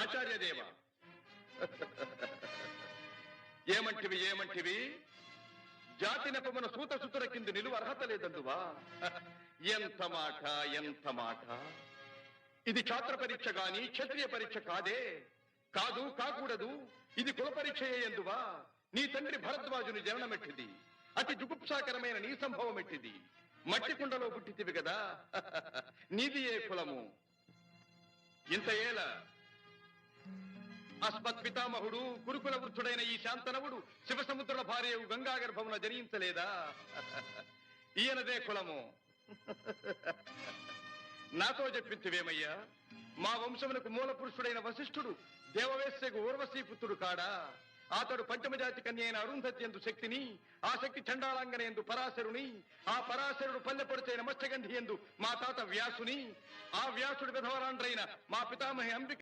ఆచార్యదేవ. ఏమంటివి ఏమంటివి? జాతి నెపమున సూత సుతుల కింద నిలువ అర్హత లేదందువా? ఎంత మాట ఎంత మాట? ఇది ఛాత్ర పరీక్ష గాని క్షత్రియ పరీక్ష కాదే. కాదు కాకూడదు. ఇది కుల పరీక్షయే ఎందువా? నీ తండ్రి భరద్వాజుని జననమెట్టిది. అతి జుగుప్సాకరమైన నీ సంభవం ఎట్టిది మట్టి కుండలో పుట్టితివి కదా నీది ఏ కులము? ఇంత ఏల అస్మత్ పితామహుడు కురుకుల వృద్ధుడైన ఈ శాంతనవుడు శివసముద్రుల భార్య గంగా గర్భమున జనించలేదా? ఈయనదే కులము. నాతో చెప్పింతివేమయ్యా మా వంశమునకు మూల పురుషుడైన వశిష్ఠుడు దేవవేశ్యకు ఊర్వశీ పుత్రుడు కాడా? అతడు పంచమజాతి కన్య అయిన అరుంధతి ఎందు శక్తిని ఆ శక్తి చండాలంగన ఎందు పరాశరుని ఆ పరాశరుడు పల్లెపొడిచైన మత్స్యగంధి ఎందు మా తాత వ్యాసుని ఆ వ్యాసుడు విధవరాండ్రైన మా పితామహి అంబిక